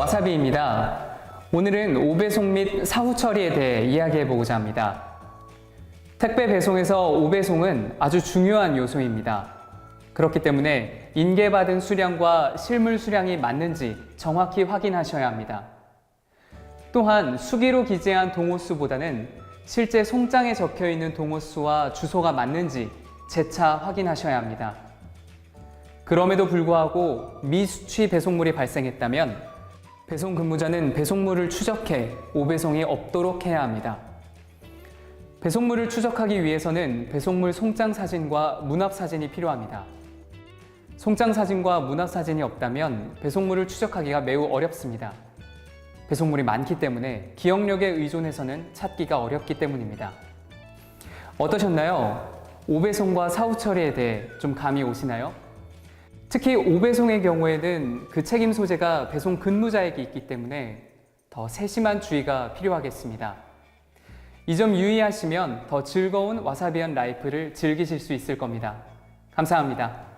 와사비입니다. 오늘은 오배송 및 사후 처리에 대해 이야기해 보고자 합니다. 택배 배송에서 오배송은 아주 중요한 요소입니다. 그렇기 때문에 인계받은 수량과 실물 수량이 맞는지 정확히 확인하셔야 합니다. 또한 수기로 기재한 동호수보다는 실제 송장에 적혀 있는 동호수와 주소가 맞는지 재차 확인하셔야 합니다. 그럼에도 불구하고 미수취 배송물이 발생했다면 배송 근무자는 배송물을 추적해 오배송이 없도록 해야 합니다. 배송물을 추적하기 위해서는 배송물 송장 사진과 문합 사진이 필요합니다. 송장 사진과 문합 사진이 없다면 배송물을 추적하기가 매우 어렵습니다. 배송물이 많기 때문에 기억력에 의존해서는 찾기가 어렵기 때문입니다. 어떠셨나요? 오배송과 사후 처리에 대해 좀 감이 오시나요? 특히 오배송의 경우에는 그 책임 소재가 배송 근무자에게 있기 때문에 더 세심한 주의가 필요하겠습니다. 이 점 유의하시면 더 즐거운 와사비언 라이프를 즐기실 수 있을 겁니다. 감사합니다.